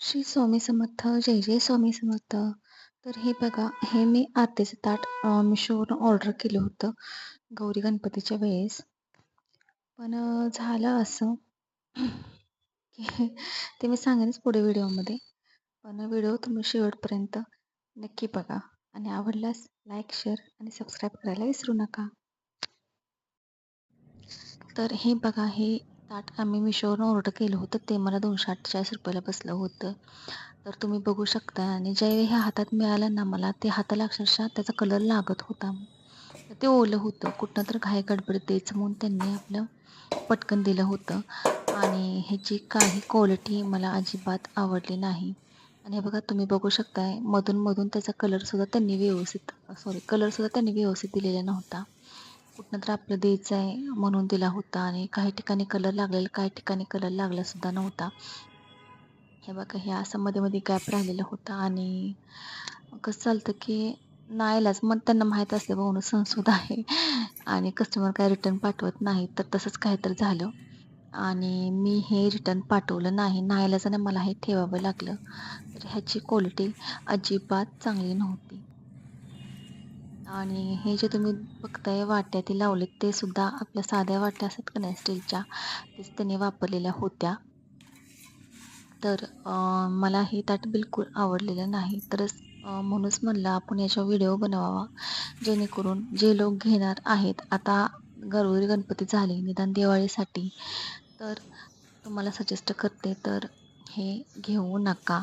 श्री स्वामी समर्थ जय जय स्वामी समर्थ. तर हे बघा हे मी आरतीचं ताट मिशोवरून ऑर्डर केलं होतं गौरी गणपतीच्या वेळेस. पण झालं असं की ते मी सांगेनच पुढे व्हिडिओमध्ये. पण व्हिडिओ तुम्ही शेवटपर्यंत नक्की बघा. आणि आवडल्यास लाईक शेअर आणि सबस्क्राईब करायला विसरू नका. तर हे बघा हे ताट आम्ही मिशोवरून ऑर्डर केलं होतं ते मला दोनशे अठ्ठेचाळीस रुपयाला बसलं होतं. तर तुम्ही बघू शकता. आणि ज्यावेळी ह्या हातात मिळालं ना मला ते हाताला अक्षरशः त्याचा कलर लागत होता. तर ते ओलं होतं. कुठनं तर घाई गडबड द्यायचं म्हणून त्यांनी आपलं पटकन दिलं होतं. आणि ह्याची काही क्वालिटी मला अजिबात आवडली नाही. आणि हे बघा तुम्ही बघू शकताय मधून मधून त्याचा कलरसुद्धा त्यांनी व्यवस्थित सॉरी कलरसुद्धा त्यांनी व्यवस्थित दिलेला नव्हता. कुठनं तर आपलं द्यायचं आहे म्हणून दिला होता आणि काही ठिकाणी कलर लागलेला काही ठिकाणी कलर लागलासुद्धा नव्हता. हे बघा हे असं मध्ये मध्ये गॅप राहिलेला होता आणि कसं चालतं की नाहीलाच मग त्यांना माहीत असले भाऊन संसुद्धा आहे. आणि कस्टमर काय रिटर्न पाठवत नाही तर तसंच काहीतरी झालं. आणि मी हे रिटर्न पाठवलं नाही नाईलाजाने मला हे ठेवावं लागलं. तर ह्याची क्वालिटी अजिबात चांगली नव्हती. आणि हे जे तुम्ही बघताय वाट्या ते लावलेत ते सुद्धा आपल्या साध्या वाट्या असतात का नाही स्टीलच्या? तेच त्याने वापरलेल्या होत्या. तर मला हे ताट बिलकुल आवडलेलं नाही. तरच म्हणूनच म्हणलं आपण याच्या व्हिडिओ बनवावा. जेणेकरून जे लोक घेणार आहेत आता गौरी गणपती झाले निदान दिवाळीसाठी. तर तुम्हाला सजेस्ट करते तर हे घेऊ नका.